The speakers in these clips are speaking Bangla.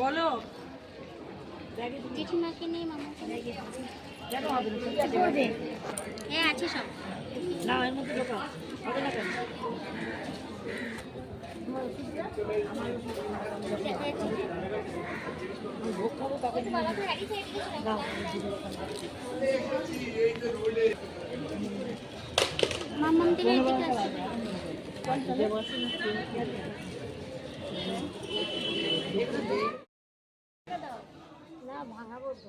বলো। জেঠিমাকে নিয়ে মামাকে নিয়ে। হ্যাঁ আছে সব। না এর মধ্যে ঢোকা হবে না কেন? ভোগ খাব তাকে না মা মন্দিরের দিকে আছে। না ভাঙাবো তো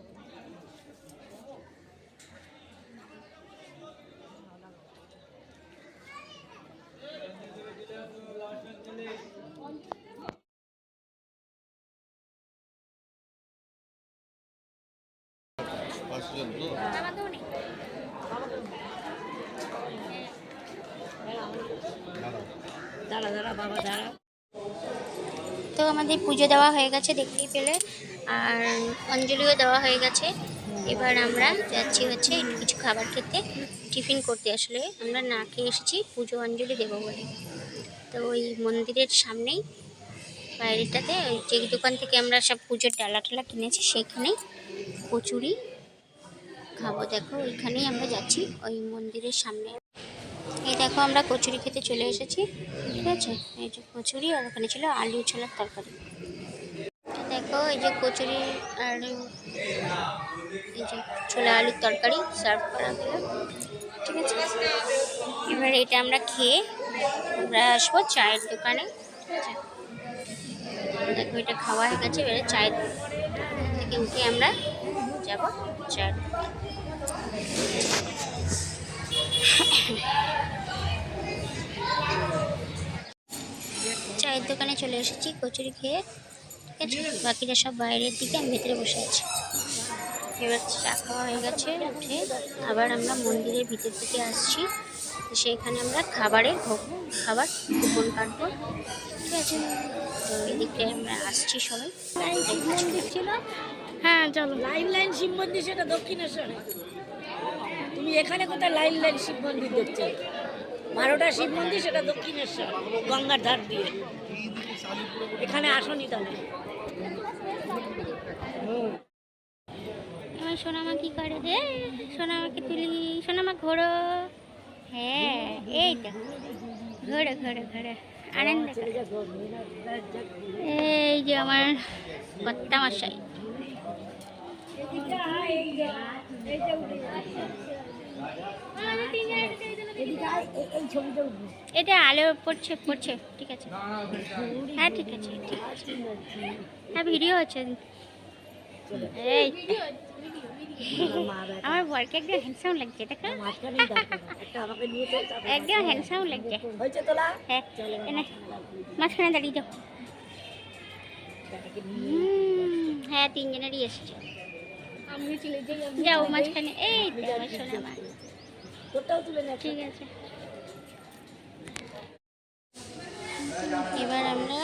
দাঁড়া দাঁড়া বাবা দাঁড়া। তো আমাদের পুজো দেওয়া হয়ে গেছে দেখতেই পেলে। আর অঞ্জলিও দেওয়া হয়ে গেছে। এবার আমরা যাচ্ছি হচ্ছে কিছু খাবার খেতে। টিফিন করতে আসলে আমরা না খেয়ে এসেছি, পুজো অঞ্জলি দেবো বলে। তো ওই মন্দিরের সামনেই, বাইরেটাতে ওই যে দোকান থেকে আমরা সব পুজোর ডালা টালা কিনেছি সেইখানেই কচুরি খাব। দেখো, ওইখানেই আমরা যাচ্ছি, ওই মন্দিরের সামনে। এই দেখো, আমরা কচুরি খেতে চলে এসেছি, ঠিক আছে? এই যে কচুরি, আর ওখানে ছিল আলু ছোলার তরকারি। দেখো, এই যে কচুরি আর এই যে ছোলা আলুর তরকারি সার্ভ করা হলো। ঠিক আছে? এবার এটা আমরা খেয়ে আমরা আসব চায়ের দোকানে। ঠিক আছে? দেখো, এটা খাওয়া হয়ে গেছে, এবারে চায়ের থেকে উঠে আমরা যাব চায়ের চায়ের দোকানে চলে এসেছি, কচুরি খেয়ে। আছে বাকিরা সব বাইরের দিকে আমি ভেতরে বসে আছি। এবার চা খাওয়া হয়ে গেছে উঠে আবার আমরা মন্দিরের ভিতর থেকে আসছি। সেখানে আমরা খাবারের ভোগ- খাবার কুপন কাটবো। ঠিক আছে তো এদিকে আমরা আসছি সবাই। ছিল? হ্যাঁ চলো। লাইন লাইন শিব মন্দির সেটা দক্ষিণেশ্বরে। তুমি এখানে কোথায় লাইন লাইন শিব মন্দির দেখছ? বারোটা শিব মন্দির সেটা দক্ষিণেশ্বর গঙ্গার ধার দিয়ে। এখানে আসনি তাহলে? আমার সোনামা কি করে রে? সোনামাকে তুলি সোনামা ঘোরো। হ্যাঁ এই তো। ঘোরো ঘোরো ঘোরো। আনন্দ এই যে আমার কর্তা মশাই এই ছবিটা এটা আলো পড়ছে পড়ছে ঠিক আছে। হ্যাঁ ঠিক আছে ঠিক আছে। হ্যাঁ ভিডিও হচ্ছে। এই। আমার বরকে একদম হ্যান্ডসাম লাগছে দেখো একদম হ্যান্ডসাম লাগছে। হ্যাঁ মাঝখানে দাঁড়িয়ে যাও হ্যাঁ তিনজনেরই এসছে। যাও মাঝখানে। এই আমার সোনা। ঠিক আছে। এবার আমরা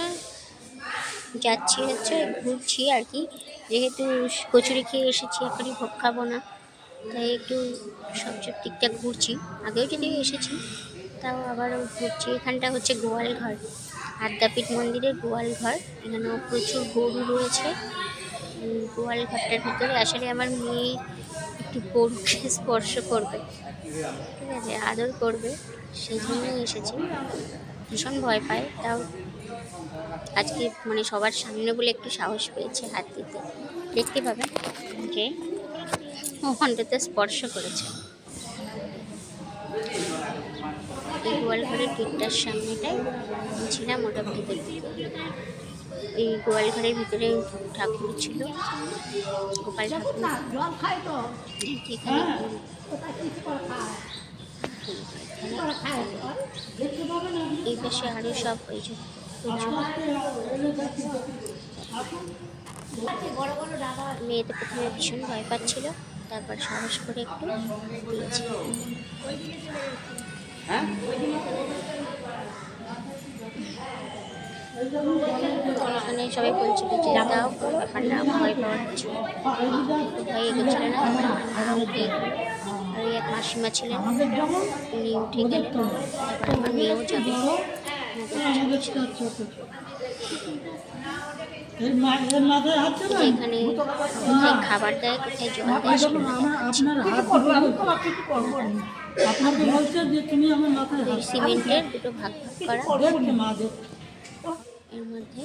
যাচ্ছি হচ্ছে, ঘুরছি আর কি। যেহেতু কচুরি খেয়ে এসেছি, এখনই ভোগ খাব না। তাই একটু সব সব ঠিকঠাক ঘুরছি। আগেও যদিও এসেছি, তাও আবার ঘুরছি। এখানটা হচ্ছে গোয়াল ঘর। আদ্যাপীঠ মন্দিরের গোয়াল ঘর। এখানেও প্রচুর গরু রয়েছে। গোয়াল ঘরটার ভিতরে আসলে আমার মেয়ে একটু গরুকে স্পর্শ করবে। ঠিক আছে আদর করবে, সেই জন্যই এসেছি। ভীষণ ভয় পায়, তাও আজকে মানে সবার সামনে বলে একটু সাহস পেয়েছে হাত দিতে। দেখতে পাবেন যে ওখানটাতে স্পর্শ করেছে। এই গোয়াল ঘরের গেটটার সামনেটাই ছিলাম ওটা ভিতর দিকে এই গোয়াল ঘরের ভিতরে ঠাকুর ছিল। গোপাল ঠাকুর। এই পাশে সব ওই যে প্রচুর মেয়ে তো প্রথমে ভীষণ ভয় পাচ্ছিল, তারপর সাহস করে একটু এখানে সবাই বলছিল যে দাও কোনো ব্যাপার না ভয় পাওয়ার কিছু না। ওই এক মাসিমা ছিলেন উনি উঠে গেলেন। তারপর আমার মেয়েও যাবে। কোথায় খাবার দেয় কোথায় জল দেয় সিমেন্টের দুটো ভাগ ভাগ করা। এর মধ্যে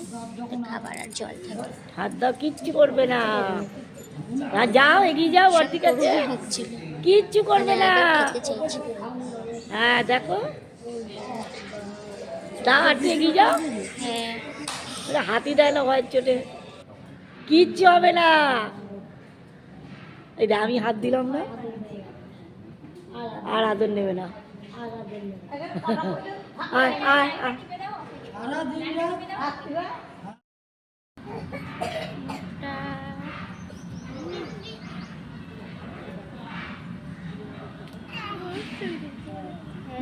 খাবার আর জল থাকে। হাত দাও কিচ্ছু করবে না। আর যাও এগিয়ে যাও ওর আছে কিচ্ছু করবে না। হ্যাঁ দেখো। দাও আর এগিয়ে যাও। হ্যাঁ। হাতি দেয় না ভয়ের চোটে। কিচ্ছু হবে না। এই আমি হাত দিলাম না আর আদর নেবে না। আয় আয় আয়।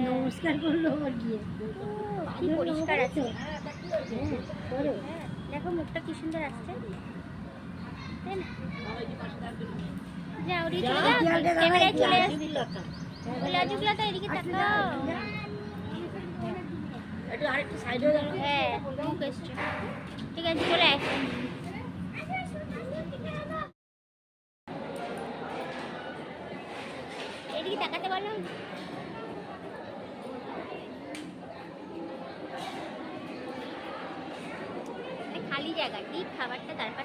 নমস্কার করল আবার গিয়ে কি পরিষ্কার আছে। দেখো মুখটা কি সুন্দর আসছে। তাই না? যাও ক্যামেরায় চলে তো এদিকে তাকাও একটু আরেকটু সাইডে হ্যাঁ মুখ এসছে। ঠিক আছে, চলে আয়। এদিকে তাকাতে বলো খালি জায়গা ঠিক খাবারটা তারপর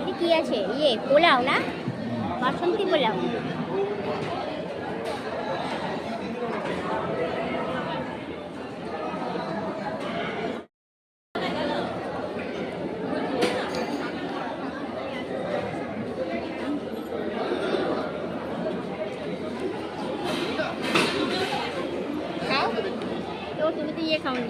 এটা কি আছে? ইয়ে পোলাও না? বাসন্তী পোলাও। তুমি তো ইয়ে খাওনি।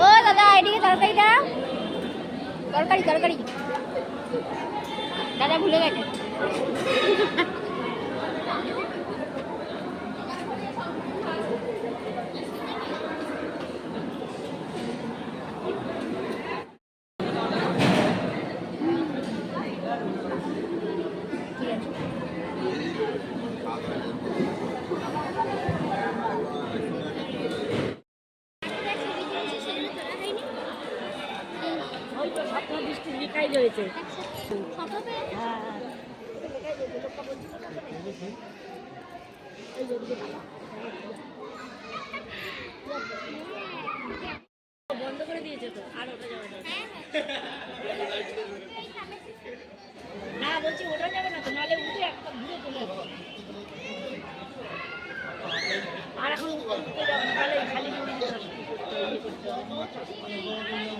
ও দাদা এদিকে তরকারি দাও তরকারি তরকারি। দাদা ভুলে গেছে ঠিক আছে ওই তো স্বপ্ন দৃষ্টি লেখাই রয়েছে হ্যাঁ এই যে ওদিকে তাকাও। বন্ধ করে দিয়েছে তো আর ওটা যাবে না না বলছি ওটা যাবে না তো নাহলে উঠে একটা ঘুরে চলে আসবে আর এখন উঠতে যাবে না তাহলে খালি মুড়ি দিয়ে আসবে, করতে হবে, করতে হবে।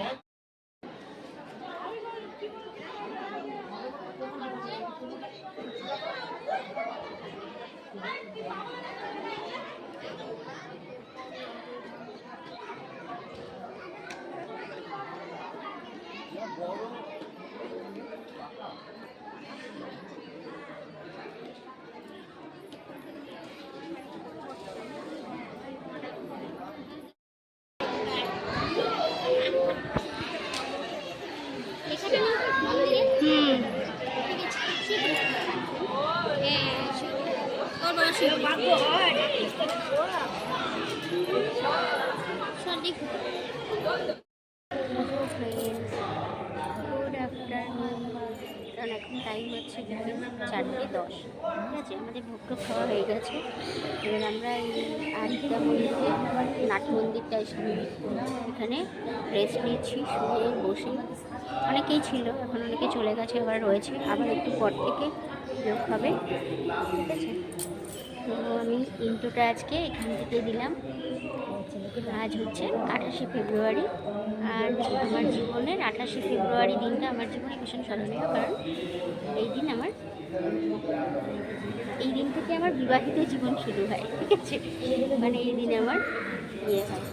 হুম হ্যাঁ ওর বাবা এরকম ভাগ্য হয় সঠিক গুড আফটারনুন কারণ এখন টাইম হচ্ছে বিকেল চারটে দশ। ঠিক আছে, আমাদের ভোগ খাওয়া হয়ে গেছে। এবার আমরা এই আদিত্যা মন্দিরে নাট মন্দিরটা এসে এখানে রেস্ট নিচ্ছি, শুয়ে বসে। অনেকেই ছিল, এখন অনেকে চলে গেছে, আবার রয়েছে। আবার একটু পর থেকে লোক হবে। ঠিক আছে? তো আমি ইন্টোটা আজকে এখান থেকে দিলাম। আজ হচ্ছে আঠাশে ফেব্রুয়ারি। আর আমার জীবনের আঠাশে ফেব্রুয়ারি দিনটা আমার জীবনে ভীষণ স্মরণীয়, কারণ এই দিন আমার, এই দিন থেকে আমার বিবাহিত জীবন শুরু হয়, ঠিক আছে? মানে এই দিনে আমার বিয়ে হয়।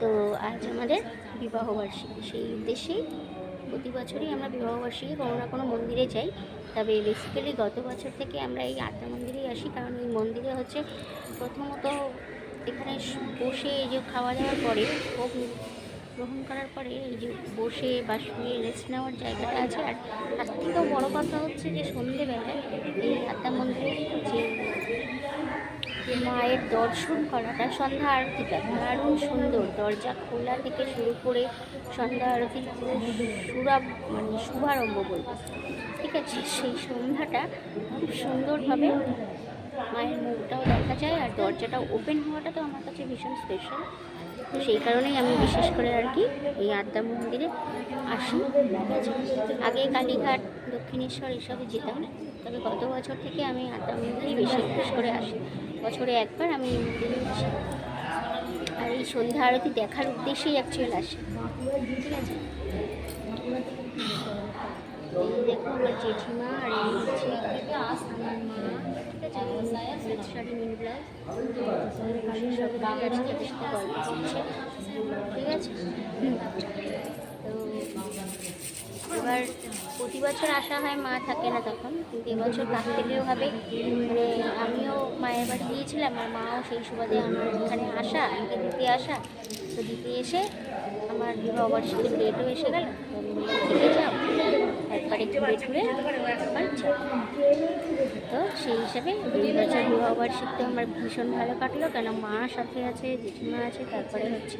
তো আজ আমাদের বিবাহবার্ষিকী সেই উদ্দেশ্যেই প্রতি বছরই আমরা বিবাহবার্ষিকী কোনো না কোনো মন্দিরে যাই, তবে বেসিক্যালি গত বছর থেকে আমরা এই আদ্যা মন্দিরেই আসি, কারণ এই মন্দিরে হচ্ছে প্রথমত এখানে বসে যে খাওয়া দাওয়ার পরে ভোগ গ্রহণ করার পরে এই যে বসে বা শুয়ে রেস্ট নেওয়ার জায়গাটা আছে। আর তার থেকেও বড়ো কথা হচ্ছে যে সন্ধেবেলায় এই আদ্যা মন্দিরে যে মায়ের দর্শন করাটা সন্ধ্যা আরতিটা দারুণ সুন্দর দরজা খোলা থেকে শুরু করে সন্ধ্যা আরতির সুরাব মানে শুভারম্ভ বলব। ঠিক আছে, সেই সন্ধ্যাটা খুব সুন্দরভাবে মায়ের মুখটাও দেখা যায় আর দরজাটা ওপেন হওয়াটা তো আমার কাছে ভীষণ স্পেশাল তো সেই কারণেই আমি বিশেষ করে আর কি এই আদ্যা মন্দিরে আসি। আগে কালীঘাট, দক্ষিণেশ্বর এসবে যেতাম। না তবে গত বছর থেকে আমি আদ্যা মন্দিরেই বেশি বিশেষ করে আসি। বছরে একবার আমি এই মন্দিরে আসি। আর এই সন্ধ্যা আরতি দেখার উদ্দেশ্যেই অ্যাকচুয়াল আসি। ঠিক আছে? দেখো আমার জেঠিমা আর এই হচ্ছে আমার মা। ঠিক আছে সাথে। তো এবার প্রতি বছর আসা হয় মা থাকে না তখন কিন্তু এবছর থেকেও হবে মানে আমিও মায়ের বাড়ি গিয়েছিলাম আর মাও সেই সুবাদে আমার এখানে আসা আমাকে দিতে আসা তো দিতে এসে আমার বিবাহ বার্ষিকীর ডেটও এসে গেল যাও একবার একটু ঘুরে আবার যাও। তো সেই হিসাবে দুই বছর বিবাহ বার্ষিকী তো আমার ভীষণ ভালো কাটলো কেন মা সাথে আছে, জেঠিমা আছে, তারপরে হচ্ছে